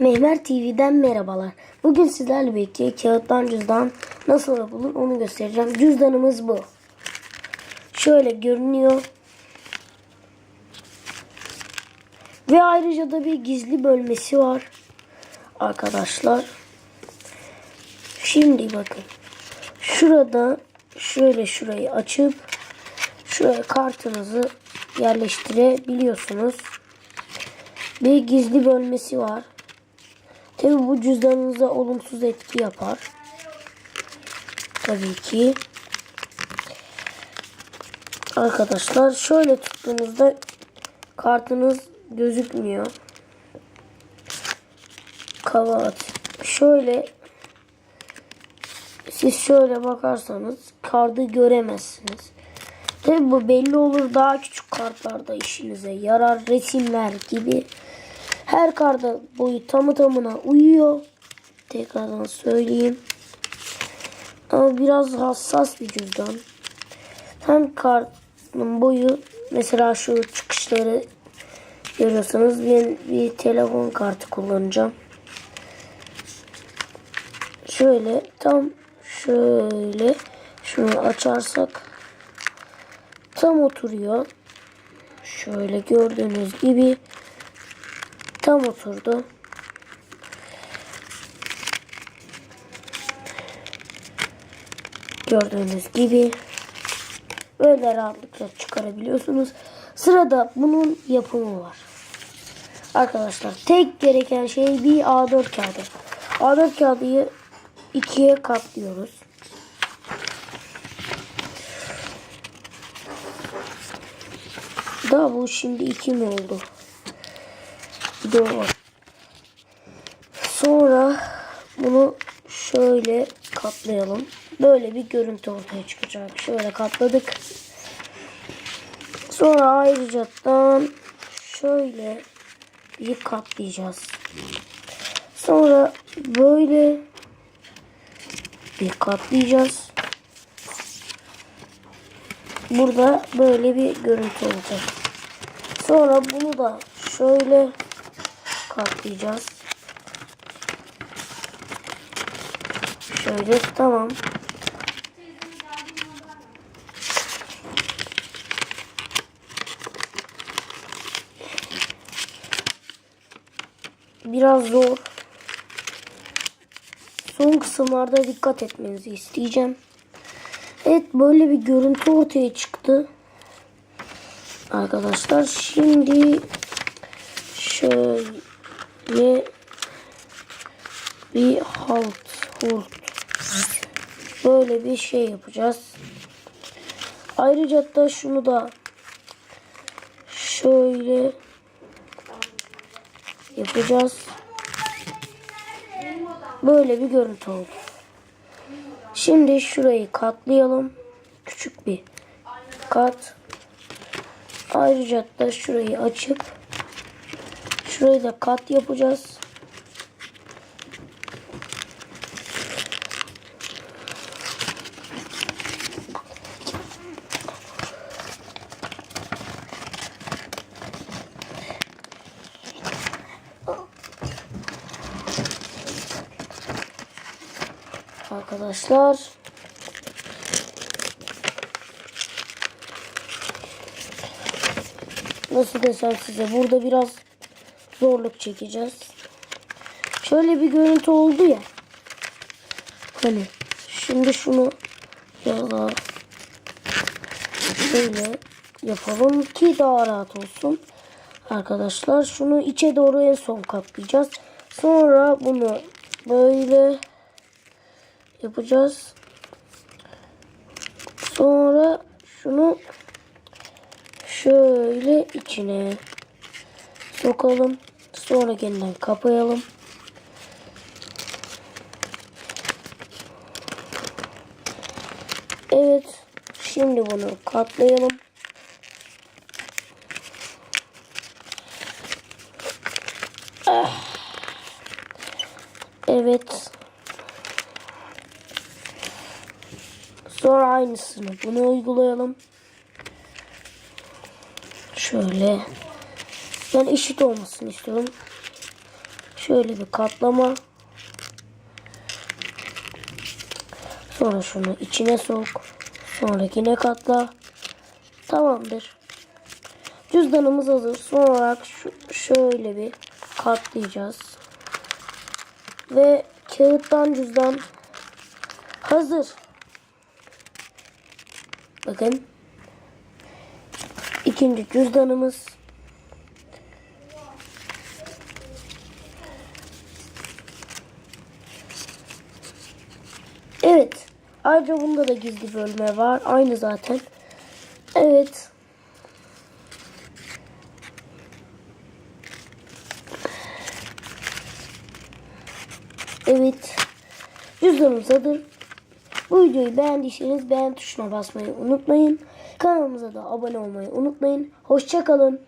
Mehmer TV'den merhabalar. Bugün sizlerle birlikte kağıttan cüzdan nasıl yapılır onu göstereceğim. Cüzdanımız bu. Şöyle görünüyor. Ve ayrıca da bir gizli bölmesi var. Arkadaşlar. Şimdi bakın. Şurada şöyle şurayı açıp şuraya kartınızı yerleştirebiliyorsunuz. Bir gizli bölmesi var. Tabi bu cüzdanınıza olumsuz etki yapar. Tabii ki. Arkadaşlar şöyle tuttuğunuzda kartınız gözükmüyor. Kavat. Şöyle siz şöyle bakarsanız kartı göremezsiniz. Tabi bu belli olur daha küçük kartlarda işinize yarar. Resimler gibi. Her karda boyu tamı tamına uyuyor. Tekrardan söyleyeyim. Ama biraz hassas bir cüzdan. Hem kartın boyu mesela şu çıkışları görüyorsunuz. Ben bir telefon kartı kullanacağım. Şöyle tam şöyle şunu açarsak tam oturuyor. Şöyle gördüğünüz gibi tam oturdu. Gördüğünüz gibi böyle rahatlıkla çıkarabiliyorsunuz. Sırada bunun yapımı var. Arkadaşlar tek gereken şey bir A4 kağıdı. A4 kağıdıyı ikiye katlıyoruz. Daha bu şimdi iki mi oldu? Doğru. Sonra bunu şöyle katlayalım. Böyle bir görüntü ortaya çıkacak. Şöyle katladık. Sonra ayrıcadan şöyle bir katlayacağız. Sonra böyle bir katlayacağız. Burada böyle bir görüntü olacak. Sonra bunu da şöyle katlayacağız. Şöyle tamam. Biraz zor. Son kısımlarda dikkat etmenizi isteyeceğim. Evet böyle bir görüntü ortaya çıktı. Arkadaşlar şimdi şöyle bir halt hurt böyle bir şey yapacağız. Ayrıca da şunu da şöyle yapacağız. Böyle bir görüntü oldu. Şimdi şurayı katlayalım. Küçük bir kat. Ayrıca da şurayı açıp şurayı da kat yapacağız. Arkadaşlar nasıl desem size burada biraz zorluk çekeceğiz. Şöyle bir görüntü oldu ya. Hani şimdi şunu daha şöyle yapalım ki daha rahat olsun. Arkadaşlar şunu içe doğru en son katlayacağız. Sonra bunu böyle yapacağız. Sonra şunu şöyle içine sokalım. Sonra yeniden kapayalım. Evet. Şimdi bunu katlayalım. Ah. Evet. Sonra aynısını bunu uygulayalım. Şöyle. Ben eşit olmasını istiyorum. Şöyle bir katlama. Sonra şunu içine sok. Sonra yine katla. Tamamdır. Cüzdanımız hazır. Son olarak şu, şöyle bir katlayacağız. Ve kağıttan cüzdan hazır. Bakın. İkinci cüzdanımız. Evet. Ayrıca bunda da gizli bölme var. Aynı zaten. Evet. Evet. Cüzdanımız hazır. Bu videoyu beğendiyseniz beğen tuşuna basmayı unutmayın. Kanalımıza da abone olmayı unutmayın. Hoşçakalın.